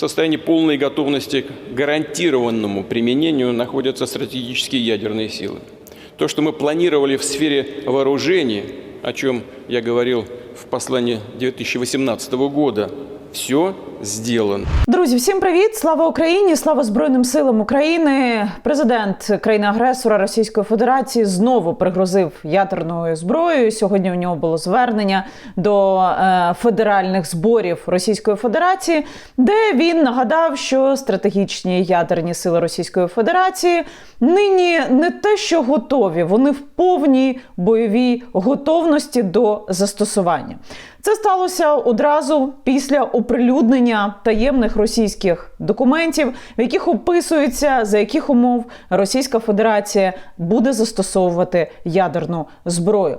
В состоянии полной готовности к гарантированному применению находятся стратегические ядерные силы. То, что мы планировали в сфере вооружений, о чем я говорил в послании 2018 года, все сделано. Друзі, всім привіт! Слава Україні! Слава Збройним силам України! Президент країни-агресора Російської Федерації знову пригрозив ядерною зброєю. Сьогодні у нього було звернення до е, федеральних зборів Російської Федерації, де він нагадав, що стратегічні ядерні сили Російської Федерації нині не те, що готові, вони в повній бойовій готовності до застосування. Це сталося одразу після оприлюднення таємних російських документів, в яких описується, за яких умов Російська Федерація буде застосовувати ядерну зброю.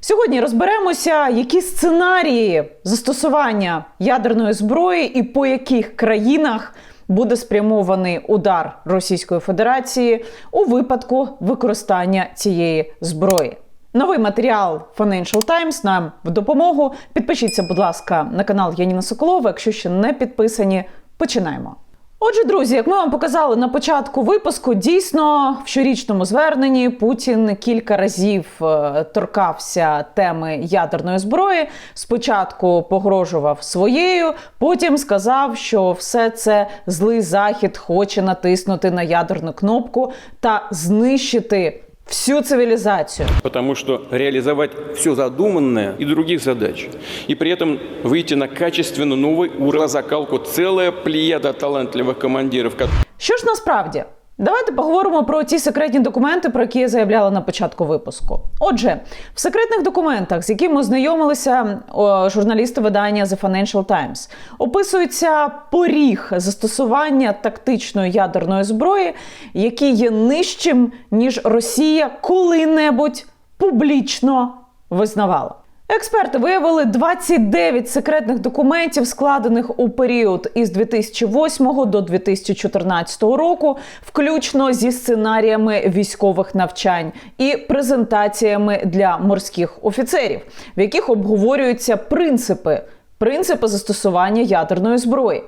Сьогодні розберемося, які сценарії застосування ядерної зброї і по яких країнах буде спрямований удар Російської Федерації у випадку використання цієї зброї. Новий матеріал Financial Times нам в допомогу. Підпишіться, будь ласка, на канал Яніна Соколова. Якщо ще не підписані, починаємо. Отже, друзі, як ми вам показали на початку випуску, дійсно в щорічному зверненні Путін кілька разів е, торкався теми ядерної зброї. Спочатку погрожував своєю, потім сказав, що все це злий захід хоче натиснути на ядерну кнопку та знищити всю цивілізацію. Потому что реализовать все задуманное и других задач. И при этом выйти на качественно новый уровень закалку целая плеяда талантливых командиров, Що ж насправді? Давайте поговоримо про ті секретні документи, про які я заявляла на початку випуску. Отже, в секретних документах, з якими ознайомилися журналісти видання The Financial Times, описується поріг застосування тактичної ядерної зброї, який є нижчим, ніж Росія коли-небудь публічно визнавала. Експерти виявили 29 секретних документів, складених у період із 2008 до 2014 року, включно зі сценаріями військових навчань і презентаціями для морських офіцерів, в яких обговорюються принципи. Принципи застосування ядерної зброї.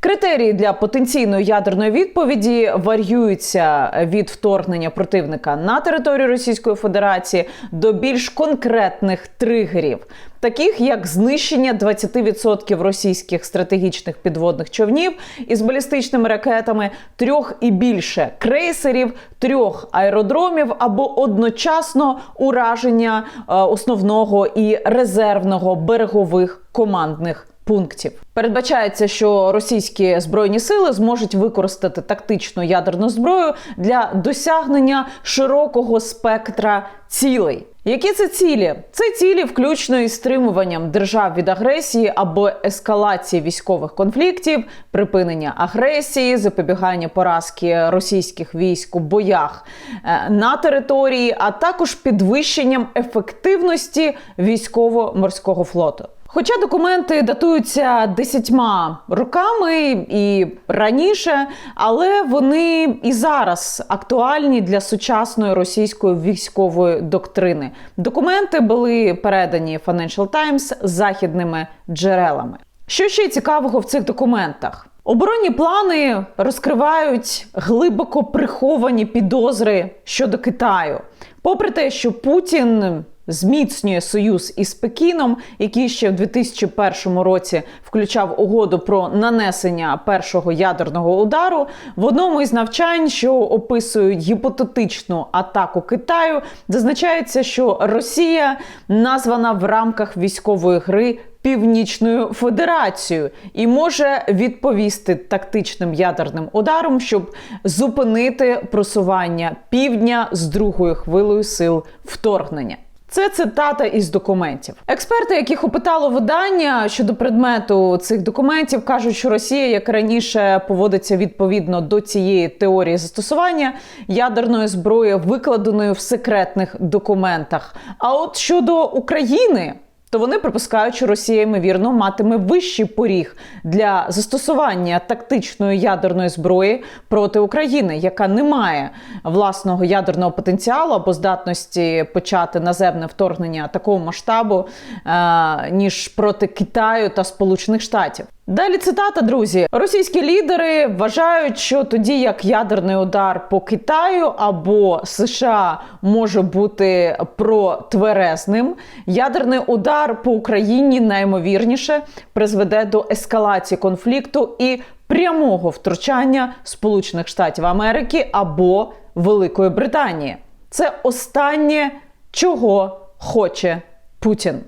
Критерії для потенційної ядерної відповіді варіюються від вторгнення противника на територію Російської Федерації до більш конкретних тригерів, таких як знищення 20% російських стратегічних підводних човнів із балістичними ракетами, трьох і більше крейсерів, трьох аеродромів або одночасно ураження е, основного і резервного берегових командних пунктів. Передбачається, що російські збройні сили зможуть використати тактичну ядерну зброю для досягнення широкого спектра цілей. Які це цілі? Це цілі, включно із стримуванням держав від агресії або ескалації військових конфліктів, припинення агресії, запобігання поразки російських військ у боях е, на території, а також підвищенням ефективності військово-морського флоту. Хоча документи датуються десятьма роками і раніше, але вони і зараз актуальні для сучасної російської військової доктрини. Документи були передані Financial Times західними джерелами. Що ще цікавого в цих документах? Оборонні плани розкривають глибоко приховані підозри щодо Китаю, попри те, що Путін зміцнює союз із Пекіном, який ще в 2001 році включав угоду про нанесення першого ядерного удару. В одному із навчань, що описують гіпотетичну атаку Китаю, зазначається, що Росія названа в рамках військової гри. Північною Федерацією і може відповісти тактичним ядерним ударом, щоб зупинити просування півдня з другою хвилею сил вторгнення. Це цитата із документів. Експерти, яких опитало видання щодо предмету цих документів, кажуть, що Росія, як раніше, поводиться відповідно до цієї теорії застосування ядерної зброї, викладеної в секретних документах. А от щодо України. То вони припускають, що Росія ймовірно матиме вищий поріг для застосування тактичної ядерної зброї проти України, яка не має власного ядерного потенціалу або здатності почати наземне вторгнення такого масштабу, е ніж проти Китаю та Сполучених Штатів. Далі цитата, друзі. Російські лідери вважають, що тоді як ядерний удар по Китаю або США може бути протверезним, ядерний удар по Україні наймовірніше призведе до ескалації конфлікту і прямого втручання Сполучених Штатів Америки або Великої Британії. Це останнє, чого хоче Путін.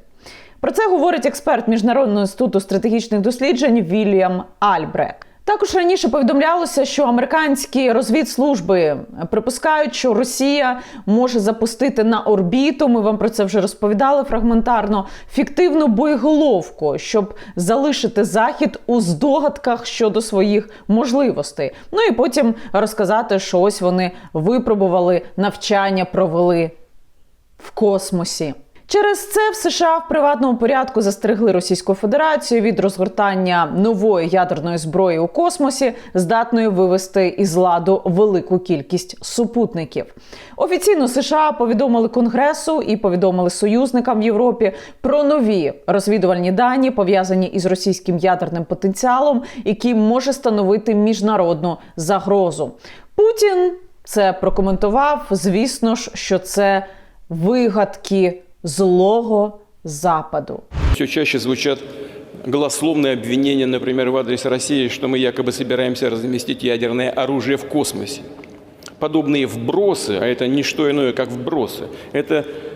Про це говорить експерт Міжнародного інституту стратегічних досліджень Вільям Альбре. Також раніше повідомлялося, що американські розвідслужби припускають, що Росія може запустити на орбіту. Ми вам про це вже розповідали фрагментарно. Фіктивну боєголовку, щоб залишити захід у здогадках щодо своїх можливостей. Ну і потім розказати, що ось вони випробували навчання, провели в космосі. Через це в США в приватному порядку застерегли Російську Федерацію від розгортання нової ядерної зброї у космосі, здатної вивести із ладу велику кількість супутників. Офіційно США повідомили Конгресу і повідомили союзникам в Європі про нові розвідувальні дані, пов'язані із російським ядерним потенціалом, який може становити міжнародну загрозу. Путін це прокоментував. Звісно ж, що це вигадки злого западу. Все чаще звучат голословные обвинения, например, в адрес России, что мы якобы собираемся разместить ядерное оружие в космосе. Подобные вбросы, а это не что иное, как вбросы, это э,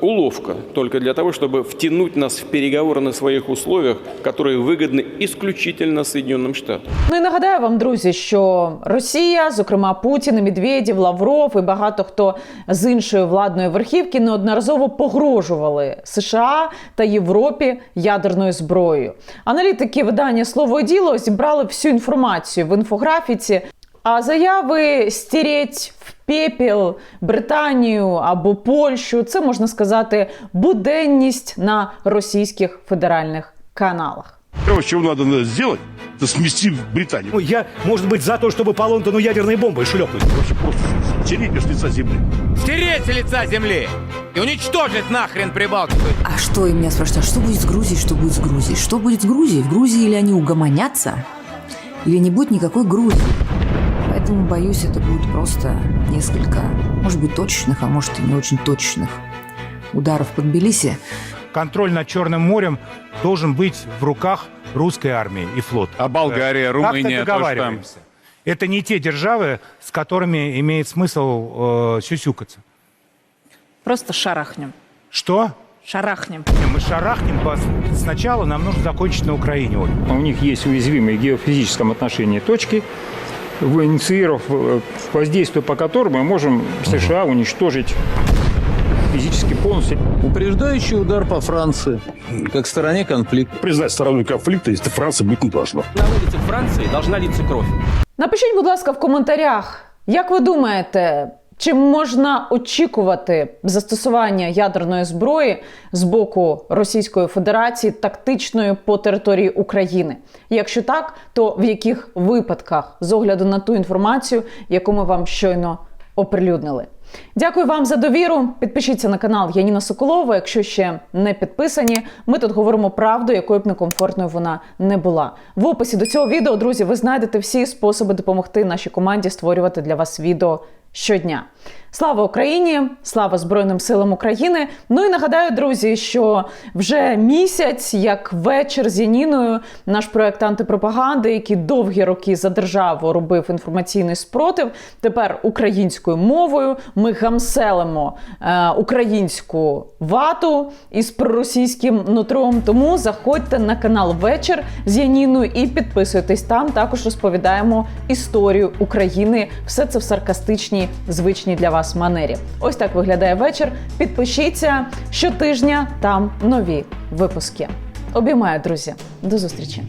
уловка только для того, чтобы втянуть нас в переговоры на своих условиях, которые выгодны исключительно Соединенным Штатам. Ну і нагадаю вам, друзі, що Росія, зокрема Путін, і Медведєв, Лавров і багато хто з іншої владної верхівки неодноразово погрожували США та Європі ядерною зброєю. Аналітики видання слово і діло зібрали всю інформацію в інфографіці. А заяви стереть в пепел Британію або Польщу це можна сказати буденність на російських федеральних каналах. Первое, чего надо сделать, это смести Британию. Ну, Я, может быть, за то, чтобы по Лондону ядерной бомбой шлепнуть. Вообще просто стереть ее с лица земли. Стереть с лица земли и уничтожить нахрен Прибалтику. А что, и меня спрашивают, а что будет с Грузией, что будет с Грузией? Что будет с Грузией? В Грузии или они угомонятся, или не будет никакой Грузии? Поэтому, боюсь, это будет просто несколько, может быть, точечных, а может и не очень точечных ударов по Тбилиси. контроль над Черным морем должен быть в руках русской армии и флота. А Болгария, Как-то Румыния тоже там. договариваемся. Это не те державы, с которыми имеет смысл э, сюсюкаться. Просто шарахнем. Что? Шарахнем. Не, мы шарахнем. Сначала нам нужно закончить на Украине. Оль. У них есть уязвимые в геофизическом отношении точки, инициировав э, воздействие по которым мы можем США уничтожить физически полностью. Упреждающий удар по Франции, как стороне конфликта. Признать стороной конфликта, если Франция быть не должна. На улице Франции должна литься кровь. Напишіть, будь ласка, в коментарях, як ви думаєте, чи можна очікувати застосування ядерної зброї з боку Російської Федерації тактичної по території України? Якщо так, то в яких випадках з огляду на ту інформацію, яку ми вам щойно оприлюднили? Дякую вам за довіру. Підпишіться на канал Яніна Соколова. Якщо ще не підписані, ми тут говоримо правду, якою б некомфортною вона не була. В описі до цього відео, друзі, ви знайдете всі способи допомогти нашій команді створювати для вас відео щодня. Слава Україні! Слава Збройним силам України! Ну і нагадаю, друзі, що вже місяць, як вечір з Яніною, наш проект антипропаганди, який довгі роки за державу робив інформаційний спротив. Тепер українською мовою ми гамселимо е, українську вату із проросійським нутром. Тому заходьте на канал Вечір з Яніною і підписуйтесь там. Також розповідаємо історію України. Все це в саркастичній, звичній для вас манері. Ось так виглядає вечір. Підпишіться щотижня. Там нові випуски. Обіймаю, друзі. До зустрічі.